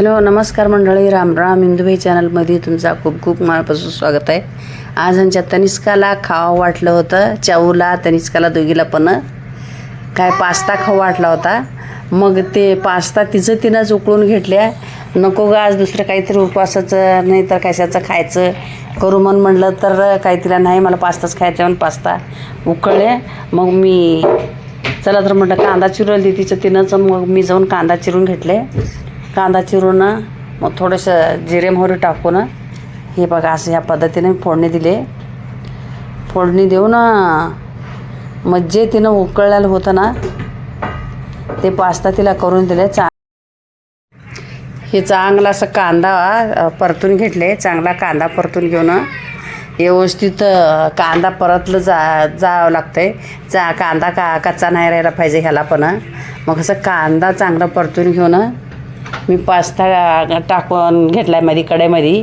Hello नमस्कार मंडळी. राम राम. इंदुबाई चॅनलमध्ये तुमचा खूप खूप मनापासून स्वागत आहे. आज आमच्या तनिष्काला खावं वाटलं होतं. चाऊला तनिष्काला दोघीला पण. काय पास्ता खाऊ वाटला होता. मग ते पास्ता तिचं तिनंच उकळून घेतल्या. नको ग आज दुसरं काहीतरी उपवासाचं नाही तर कशाचं खायचं. करू मन म्हणलं तर काही तिला नाही मला पास्ताच खायचा म्हणून पास्ता उकळले मग मी चला तर म्हटलं कांदा चिरवली तिचं तिनंच. मग मी जाऊन कांदा चिरून घेतले. कांदा चिरून मग थोडंसं जिरे मोहरी टाकून हे बघा असं ह्या पद्धतीने फोडणी दिले. फोडणी देऊन मग जे तिनं उकळलेलं होतं ना ते पास्ता तिला करून दिले. चा हे चांगला असं कांदा परतून घेतले. चांगला कांदा परतून घेऊन व्यवस्थित कांदा परतलं जा जावं लागतंय. चा कांदा का कच्चा नाही राहिला पाहिजे ह्याला पण. मग असं कांदा चांगला परतून घेऊन मी पास्ता टाकून घेतला आहे मध्ये कढईमध्ये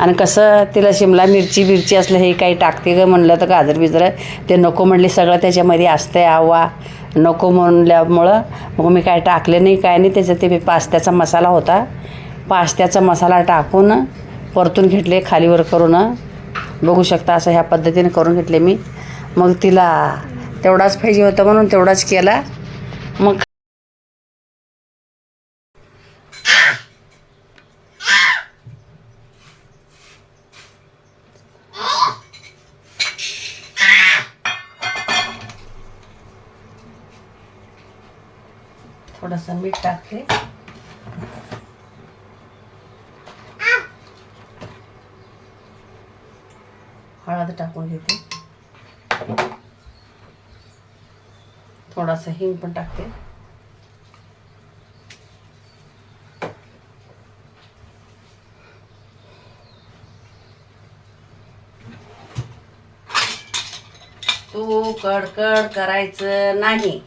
आणि कसं तिला शिमला मिरची बिरची असलं हे काही टाकते का म्हणलं तर गाजर बिजर ते नको म्हणले सगळं त्याच्यामध्ये असतंय आवा. नको म्हणल्यामुळं मग मी काय टाकले नाही काय नाही त्याचं ते पास्त्याचा मसाला होता. पास्त्याचा मसाला टाकून परतून घेतले खालीवर करून. बघू शकता असं ह्या पद्धतीने करून घेतले मी. मग तिला तेवढाच पाहिजे होतं म्हणून तेवढाच केला. मग थोडंसं मीठ टाकते. हळद टाकून घेते. थोडासा हिंग पण टाकते. तू कडकड करायचं नाही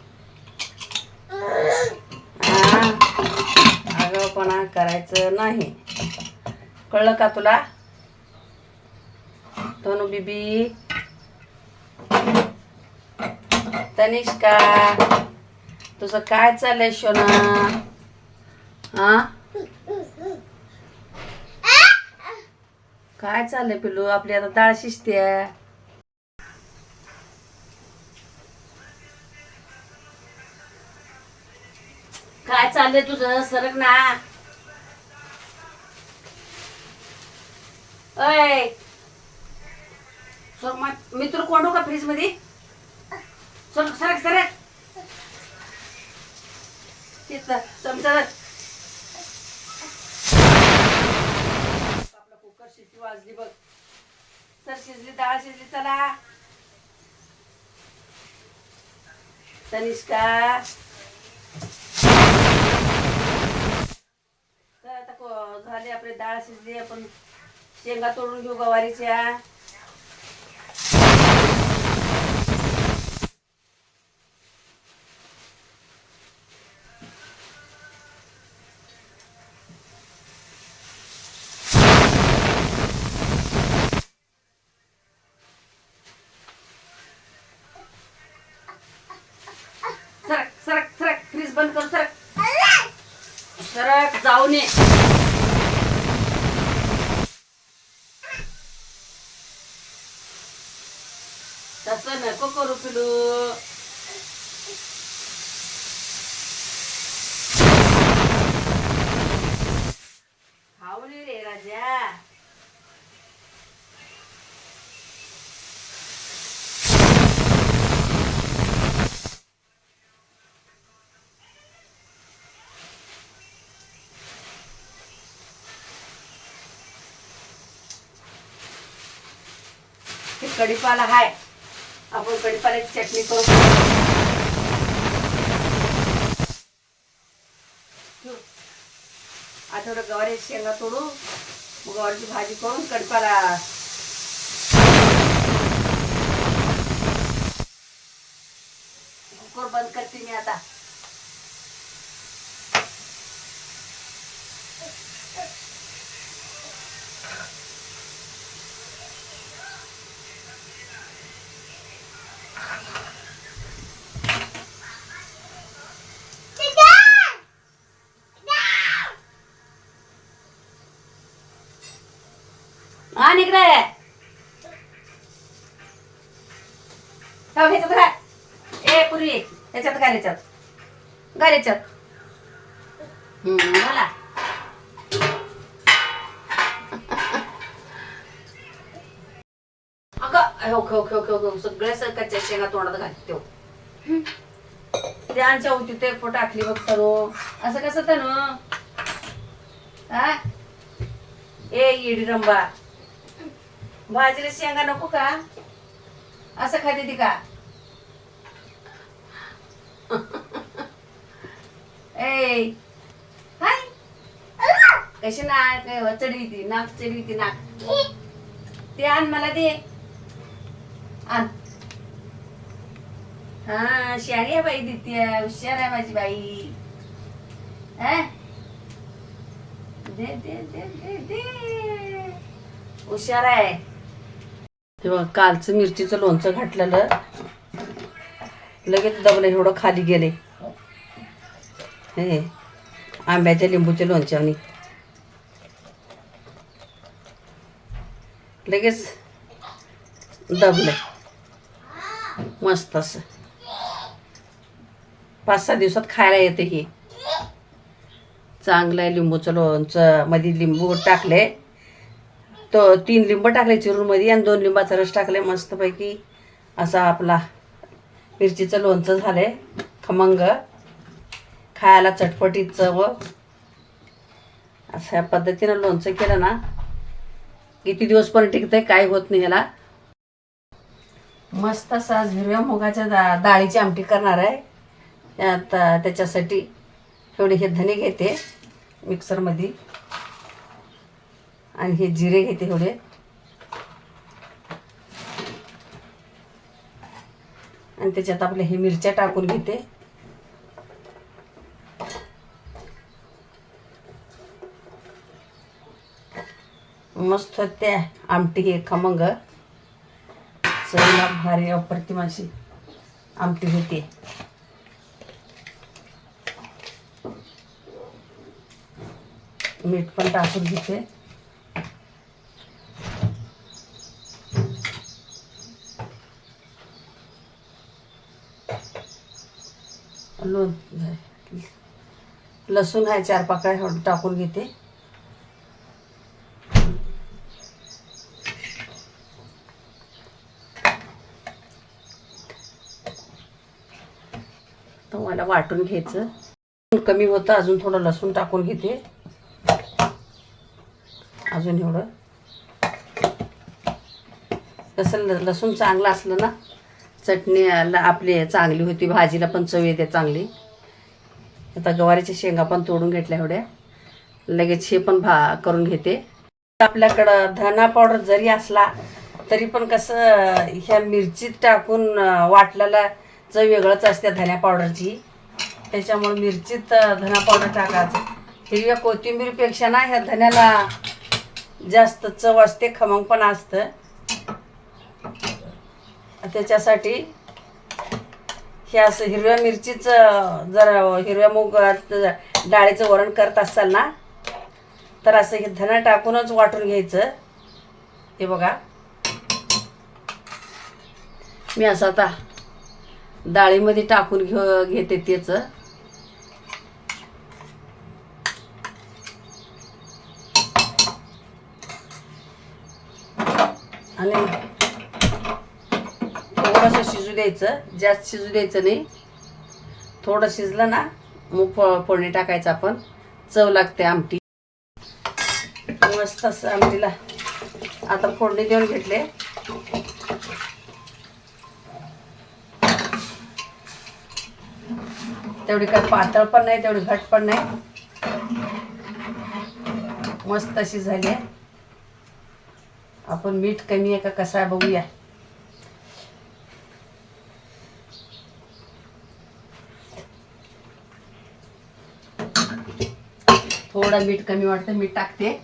हा आगाऊपणा करायचं नाही. कळलं का तुला? तनु बीबी. तनिष्का तुझं काय चाललंय शोना हा काय चाललंय पिलू आपली आता डाळ शिजते काय चाललंय तुझं? सरक ना. अय सर मी तुला कोंडू का फ्रीजमध्ये सर सरक सरक तिथं चमचा आपला कुकर शिट्टी वाजली बघ. सर शिजली डाळ शिजली चला. तनिष्का. तर आता झाले झाली आपली डाळ शिजली आपण शेंगा तोडून घेऊ गवारीच्या. सरक सरक सरक फ्रीज बंद कर सरक. सरक जाऊ नये तसं नको करू पिलू. खाऊ नये रे राजा. हे कढीपाला हाय. आपण कढीपाल्याची चटणी करू. आठवडं गवारी शेंगा तोडू. मग गवारीची भाजी करून कडीपाला कुकर बंद करते मी आता. ठेव, ह्याच्यात घाल. ए पुरी ह्याच्यात घाल ह्याच्यात. घाल ह्याच्यात. बोला. अगं हो खो खो खो सगळ्या सरकारच्या कच्च्या शेंगा तोंडात घालते तो त्यांच्या होती ते फोटो टाकली बघ तनु असं कसं तनु हा? ए इडी रंबा. भाजीला शेंगा नको का? असं खाते ती का? ए हाय. कशी नाक चढवी ती नाक चढवी ती नाक. ते आण मला दे. आण. हा शाणी आहे बाई दित्य हुशार आहे माझी बाई. हा? दे दे दे दे दे. हुशार आहे. तेव्हा कालचं मिरचीचं लोणचं घातलेलं. लगेच दबलं एवढं खाली गेले. हे आंब्याच्या लिंबूच्या लोणच्याने लगेच दबलं मस्त असं. पाच सहा दिवसात खायला येते हे चांगलं आहे लिंबूचं लोणचं. मध्ये लिंबू टाकले. तो तीन लिंब टाकले चिरूनमध्ये आणि दोन लिंबाचा रस टाकले मस्तपैकी. असा आपला मिरचीचं लोणचं झालंय खमंग. खायला चटपटीत चव. अशा पद्धतीनं लोणचं केलं ना किती दिवस पण टिकतंय काय होत नाही ह्याला मस्त असा आज हिरव्या मुगाच्या दा डाळीची आमटी करणार आहे. त्यात त्याच्यासाठी थोडे हे धने घेते मिक्सरमध्ये. आणि हे जिरे घेते थोडे आणि त्याच्यात आपल्या हे मिरच्या टाकून घेते. मस्त त्या आमटी हे खमंग चवीला भारी अप्रतिम अशी आमटी होते. मीठ पण टाकून घेते. लोण लसूण आहे चार पाकळ्या टाकून घेते. तर मला वाटून घ्यायचं. कमी होतं अजून थोडं लसूण टाकून घेते. अजून एवढं. कसं ल- लसूण चांगलं असलं ना चटणी आपली चांगली होती भाजीला पण चव येते चांगली. आता गवारीच्या शेंगा पण तोडून घेतल्या एवढ्या. लगेच हे पण भा करून घेते. आपल्याकडं धना पावडर जरी असला तरी पण कसं ह्या मिरचीत टाकून वाटल्याला वाटलेला चव वेगळंच असते धन्या पावडरची. त्याच्यामुळे मिरचीत धना पावडर टाकायचं. हिरव्या कोथिंबीरपेक्षा ना ह्या धन्याला जास्त चव असते खमंग पण असतं. त्याच्यासाठी हे असं हिरव्या मिरचीचं जर हिरव्या मूग डाळीचं वरण करत असाल ना तर असं हे धना टाकूनच वाटून घ्यायचं. हे बघा. मी असं आता डाळीमध्ये टाकून घेऊ घेते त्याचं. आणि थोडंसं शिजू द्यायचं. जास्त शिजू द्यायचं नाही. थोडं शिजलं ना मग फो फोडणी टाकायचं आपण. चव लागते आमटी. मस्त असं आमटीला. आता फोडणी देऊन घेतले. तेवढी काय पातळ पण नाही तेवढी घट पण नाही. मस्त अशी झाली आहे. आपण मीठ कमी आहे का कसा आहे बघूया. थोडं मीठ कमी वाटतं मीठ टाकते.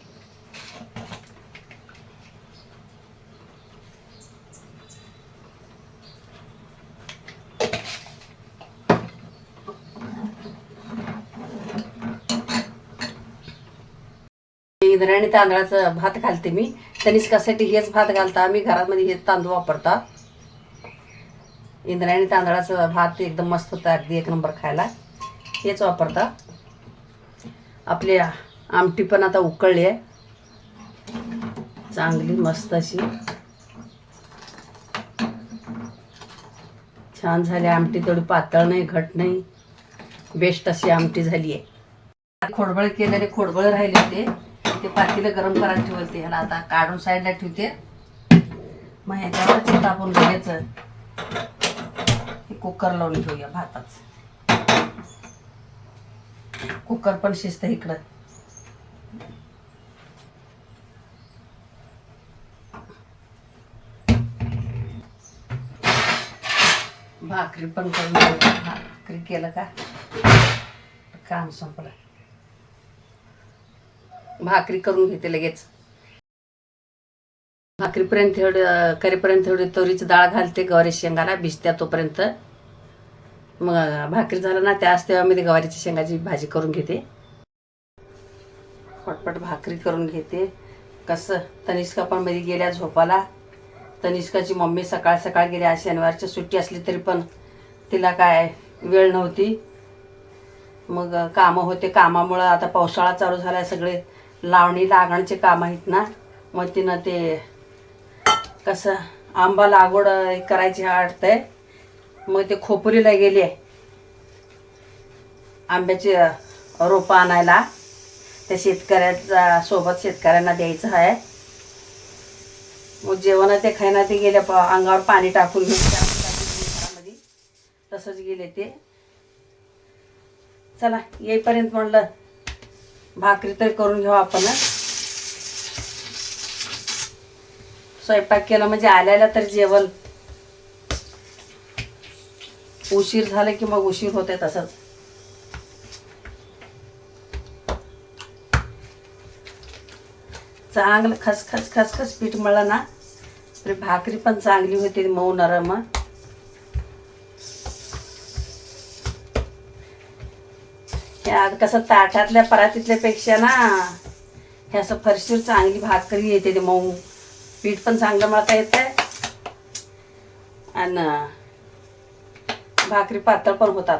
इंद्रायणी तांदळाचं भात घालते मी. तनिष्कासाठी हेच भात घालता आम्ही. घरामध्ये हेच तांदूळ वापरतात इंद्रायणी तांदळाचं भात एकदम मस्त होतं अगदी एक नंबर खायला. हेच वापरतात आपली आमटी पण आता उकळली आहे. चांगली मस्त अशी. छान झाली आमटी थोडी पातळ नाही घट नाही. बेस्ट अशी आमटी झाली आहे. खोडबळ केलेले खोडबळ राहिले होते. ते पातीला गरम करायला ठेवते ह्याला आता काढून साईडला ठेवते. मग ह्याच्यावरच तापून घ्यायचं. हे कुकर लावून ठेवूया भाताचं. कुकर पण शिस्त इकडं. भाकरी पण करून भाकरी केलं का? काम संपलं. भाकरी करून घेते लगेच. भाकरीपर्यंत थोडं करीपर्यंत थोडी तोरीची डाळ घालते गवारी शेंगाला भिजत्या तोपर्यंत. मग भाकरी झालं ना त्याच तेव्हा मी ते गवारीच्या शेंगाची भाजी करून घेते. पटपट भाकरी करून घेते. कसं तनिष्का पण मध्ये गेल्या झोपाला तनिष्काची मम्मी सकाळ सकाळ गेली आज शनिवारची सुट्टी असली तरी पण तिला काय वेळ नव्हती. मग कामं होते. कामामुळं आता पावसाळा चालू झाला सगळे. लावणी लागणचे काम आहेत ना मग तिनं ते कसं आंबा लागवड करायची वाटतंय. मग ते खोपरीला गेले. आहे आंब्याची रोपं आणायला. त्या शेतकऱ्याचा सोबत शेतकऱ्यांना द्यायचं आहे मग जेवण ते खायना ते गेले प- अंगावर पाणी टाकून घेऊन तसंच गेले ते. चला येईपर्यंत म्हणलं भाकरी तर करून घेऊ आपण स्वयंपाक केला म्हणजे आल्याला तर जेवण. उशीर झालं की मग उशीर होते तसंच. चांगलं खसखस खसखस पीठ मळलं ना तर भाकरी पण चांगली होते मऊ नरम. ह्या कसं ताटातल्या परातीतल्या पेक्षा ना हे असं फरशीर चांगली भाकरी येते ते मऊ. पीठ पण चांगलं मळता आहे आणि भाकरी पातळ पण होतात.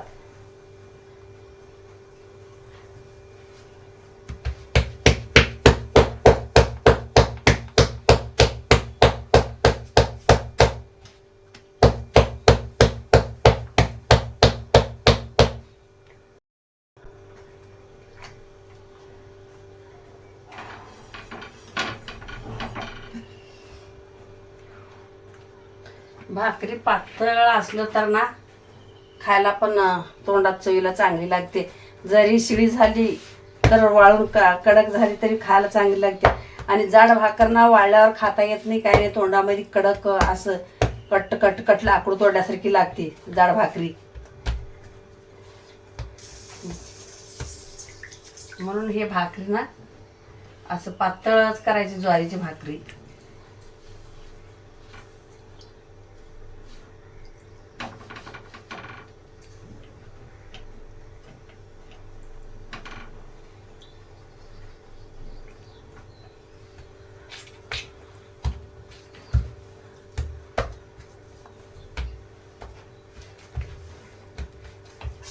भाकरी पातळ असलं तर ना खायला पण तोंडात चवीला चांगली लागते. जरी शिळी झाली तर वाळून का कडक झाली तरी खायला चांगली लागते. आणि जाड भाकर ना वाळल्यावर खाता येत नाही काय नाही तोंडामध्ये कडक असं कट कट कट लाकूड तोडल्यासारखी लागते जाड भाकरी. म्हणून हे भाकरी ना असं पातळच करायची ज्वारीची भाकरी.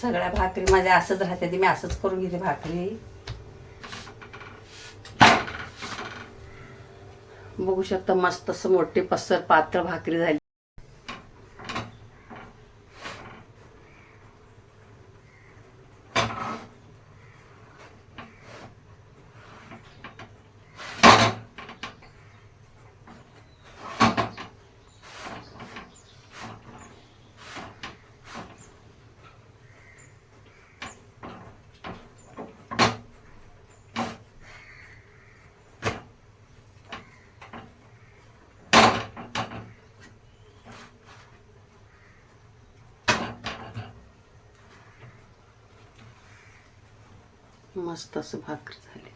सगळ्या भाकरी माझ्या असंच राहते ती मी असंच करून घेते भाकरी. बघू शकता मस्त असं मोठे पसर पात्र भाकरी झाली. मस्त असं भाकर झाली.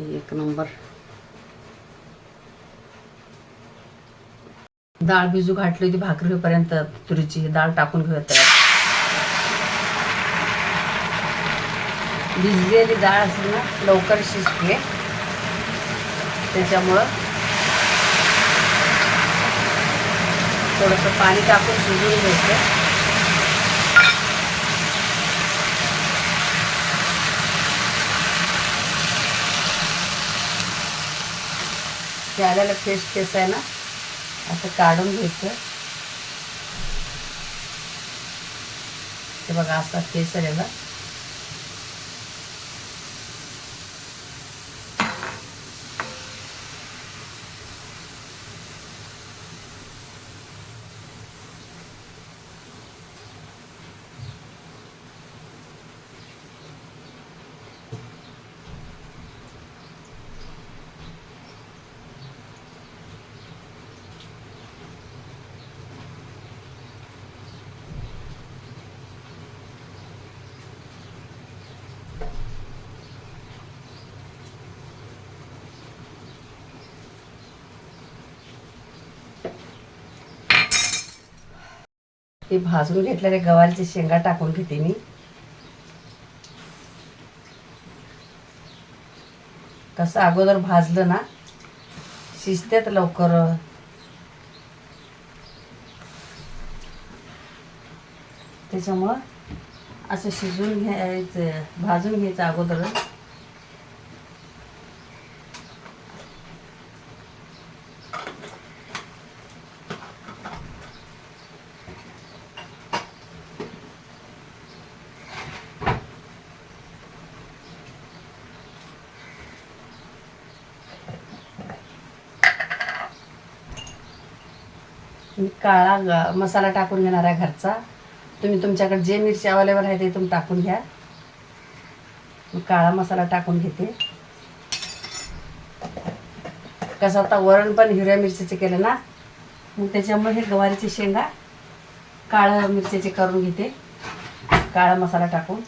एक नंबर. डाळ भिजू घातली होती भाकरी होईपर्यंत तुरीची. डाळ टाकून घेत भिजलेली डाळ असेल ना लवकर शिजते. त्याच्यामुळं थोडंसं पाणी टाकून शिजून घ्यायचं. ते आल्याला केस आहे ना असं काढून घ्यायचं. ते बघा असा आहे आलेला ते भाजून घेतलेले गव्हाचे शेंगा टाकून घेते मी. कसं अगोदर भाजलं ना शिजतेत लवकर. त्याच्यामुळं असं शिजून घ्यायचं भाजून घ्यायचं अगोदर. मी काळा मसाला टाकून घेणार आहे घरचा. तुम्ही तुमच्याकडे जे मिरची अवेलेबल आहे ते तुम्ही टाकून घ्या. मी काळा मसाला टाकून घेते. कसं आता वरण पण हिरव्या मिरचीचे केलं ना मग त्याच्यामुळे हे गवारीची शेंगा काळ्या मिरचीचे करून घेते. काळा मसाला टाकून.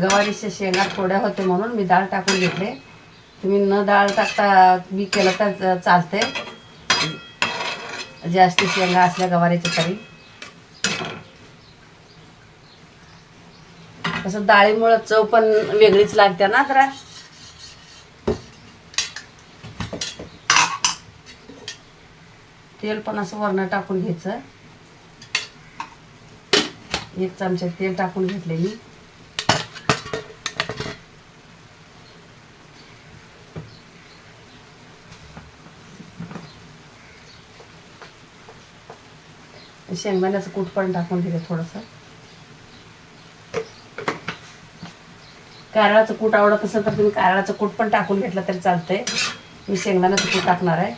गवारीच्या शेंगा थोड्या होते म्हणून मी डाळ टाकून घेतले. तुम्ही न डाळ टाकता मी केलं तर चालते जास्त शेंगा असल्या गवारीच्या तरी. तसं डाळीमुळं चव पण वेगळीच लागते ना जरा. तेल पण असं वरण टाकून घ्यायचं. एक चमचा तेल टाकून घेतले मी. शेंगदाण्याचं कूट पण टाकून घेते थोडंसं. कारळाचं कूट आवडत असेल तर तुम्ही कारळाचं कूट पण टाकून घेतलं तरी चालतंय. मी शेंगदाण्याचं कूट टाकणार आहे.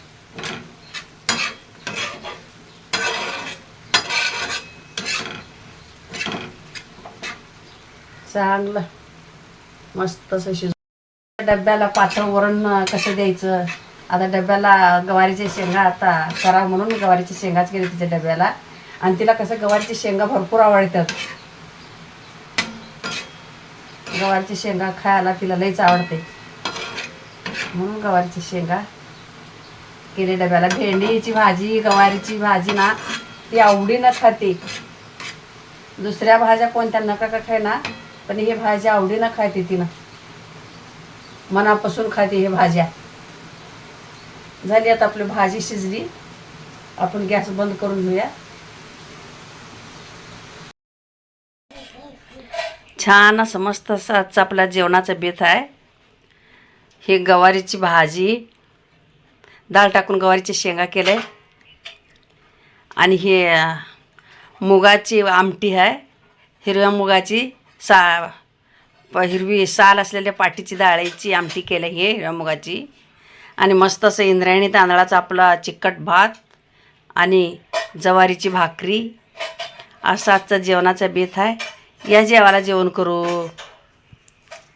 चांगलं. मस्त असं शिजू डब्याला पातळ वरण कसं द्यायचं? आता डब्याला गवारीच्या शेंगा आता करा म्हणून मी गवारीच्या शेंगाच केली तिच्या डब्याला. आणि तिला कसं गवारची शेंगा भरपूर आवडतात. गवारची शेंगा खायला तिला लईच आवडते. म्हणून गवारची शेंगा केले डब्याला भेंडीची भाजी गवारीची भाजी ना ती आवडीनं खाते. दुसऱ्या भाज्या कोणत्या नका का खायना पण हे भाज्या आवडीनं खाते तिनं. मनापासून खाते हे भाज्या. झाली आता आपली भाजी शिजली. आपण गॅस बंद करून घेऊया. छान असं मस्त असं आजचा आपला जेवणाचा बेत आहे. ही गवारीची भाजी डाळ टाकून गवारीची शेंगा केले. आणि हे मुगाची आमटी आहे. हिरव्या मुगाची सा हिरवी साल असलेल्या पाटीची डाळीची आमटी केली आहे हिरव्या मुगाची. आणि मस्त असं इंद्रायणी तांदळाचा आपला चिकट भात आणि जवारीची भाकरी. असा आजचा जेवणाचा बेत आहे. या जेवायला जेवण करू.